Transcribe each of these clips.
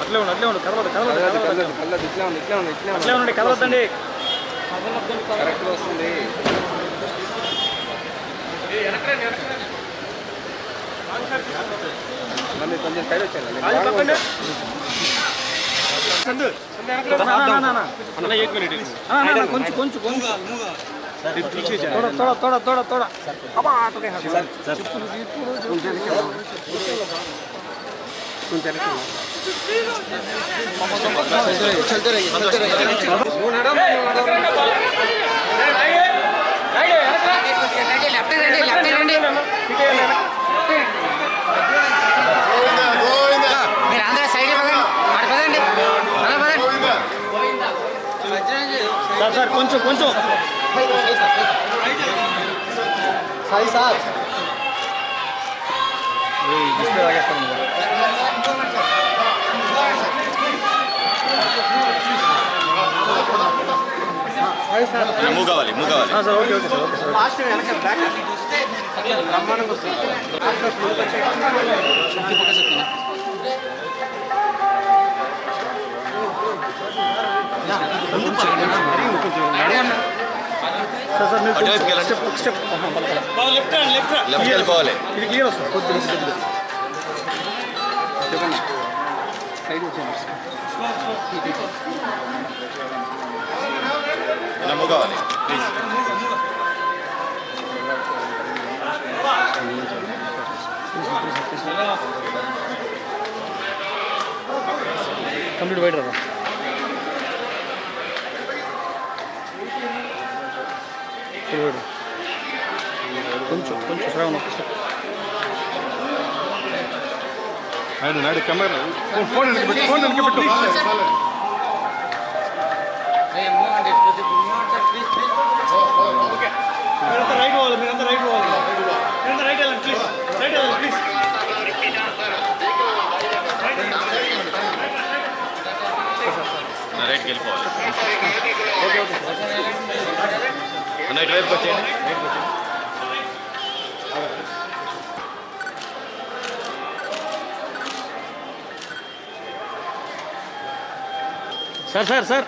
అట్లే ఉండు అట్లే ఉండు కదలదు కదలదు కదలదు కళ్ళది ఇట్లా ఉంది ఇట్లా ఉంది ఇట్లా అట్లే ఉండండి కదలొద్దండి. కరెక్ట్ వస్తుంది. మళ్ళీ కొంచెం సైడ్ వచ్చాను నా, నా, నా, నా. ఆ, నా, నా, కొంచెం కొంచెం కొంచెం. తోడ తోడ తోడ తోడ తోడ అబ్బా, ఆటోకే హాకు. మీరు అందరూ సైడ్ పదండి సార్ సార్ కొంచెం కొంచెం సాయి సార్ ఇస్తే తాగేస్తాను మూవ్ కావాలి మూవ్ కావాలి. ఆ, sir okay okay sir okay sir. Fast వెనక బ్యాక్ బ్రహ్మాండంగా వస్తుంది. సార్ సార్ మీరు. స్టెప్ స్టెప్ ఆహా, పలకాలి. లెఫ్ట్ వెళ్ళిపోవాలి. ఇది క్లియర్ వస్తుంది. కొద్దిగా. సైడ్ వచ్చాను ఇలా కావాలి ప్లీజ్ కంప్లీట్ బయట రా కొంచెం కొంచెం శ్రావణ. ఒక step. Naidu Naidu camera phone phone వెనక్కి పెట్టు ఫోన్ వెనక్కి పెట్టు మీరంతా రైట్ పోవాలి మీరంతా రైట్ పోవాలి మీరంతా రైట్ వెళ్ళండి ప్లీజ్ రైట్ వెళ్ళండి ప్లీజ్ నా రైట్కి వెళ్ళిపోవాలి అన్న ఇటువైపుకి వచ్చేయండి sir sir sir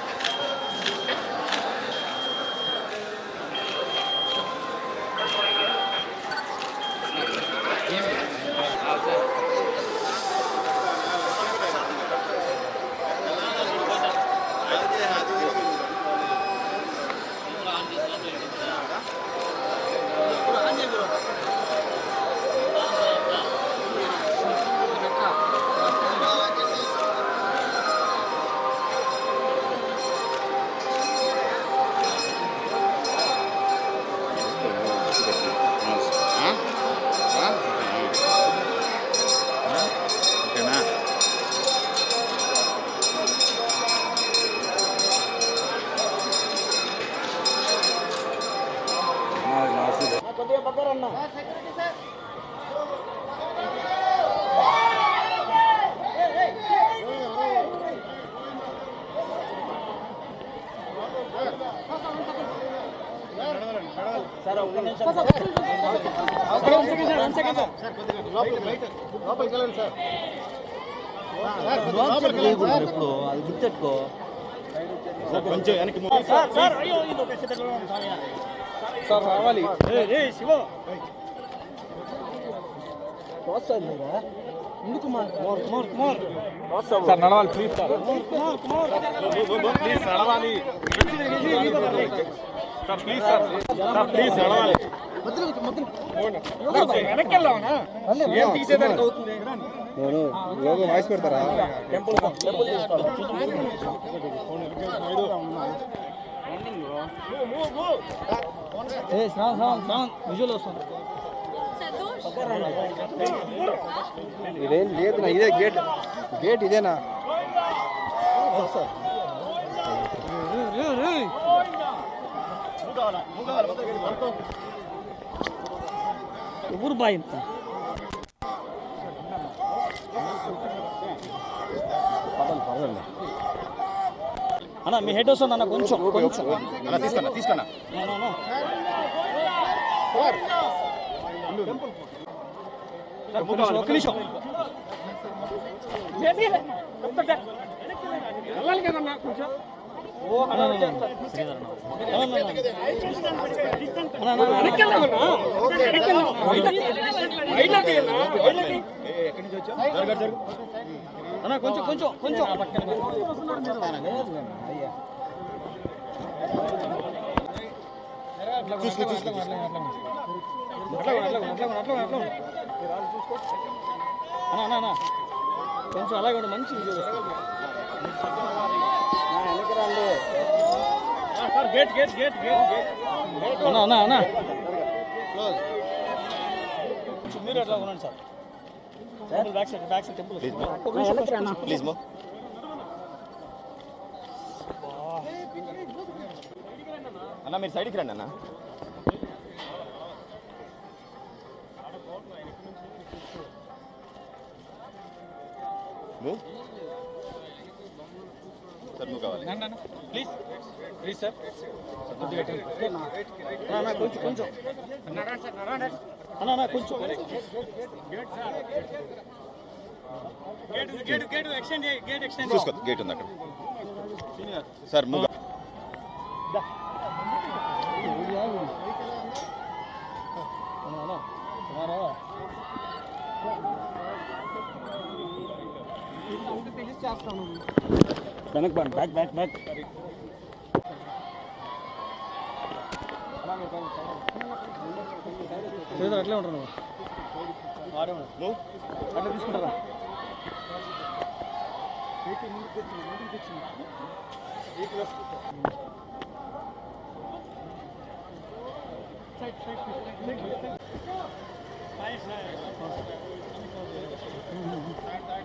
sir sir అయ్యో ఇది ఒక చిన్న పిల్లవాడు స్వామి. సార్ రావాలి ఏయ్, ఏయ్, శివ సార్ నడవాలి ప్లీజ్ సార్ ప్లీజ్ నడవాలి sir please sir sir please నడవాలి ఏం లోగో వాయిస్ పెడతారా? విజువల్ వస్తుంది. ఇదేం లేదు నా ఇదే గేట్. గేట్ ఇదేనా? ఎవరు బాయ్ ఇంత అన్న మీ హెడ్ వస్తుంది అన్న కొంచెం కొంచెం. అలా తీసుకున్నా తీసుకున్నా ఒక నిమిషం, ఒక నిమిషం. వెళ్ళాలి కదన్నా కొంచెం. ఓ అన్నా కొంచెం కొంచెం కొంచెం అన్నా అన్నా. అన్నా కొంచెం అలాగే మంచి gate gate gate gate gate. అన్నా అన్నా అన్నా. కొంచెం మీరు అట్లా ఉండండి sir. Temple back side back side temple please మో అన్న మీరు సైడ్కి రండి అన్న. మూవ్ సార్ మూవ్ కావాలి. ప్లీజ్. Please sir. కొంచెం కొంచెం. అన్నా కొంచెం. Gate gate gate extend gate extend చూసుకో గేట్ ఉంది అక్కడ. సార్ మూవ్ వెనక్ బాన్ బ్యాక్ బ్యాక్ బ్యాక్ అట్లే ఉంటాను అట్లా తీసుకుంటారా Thank you.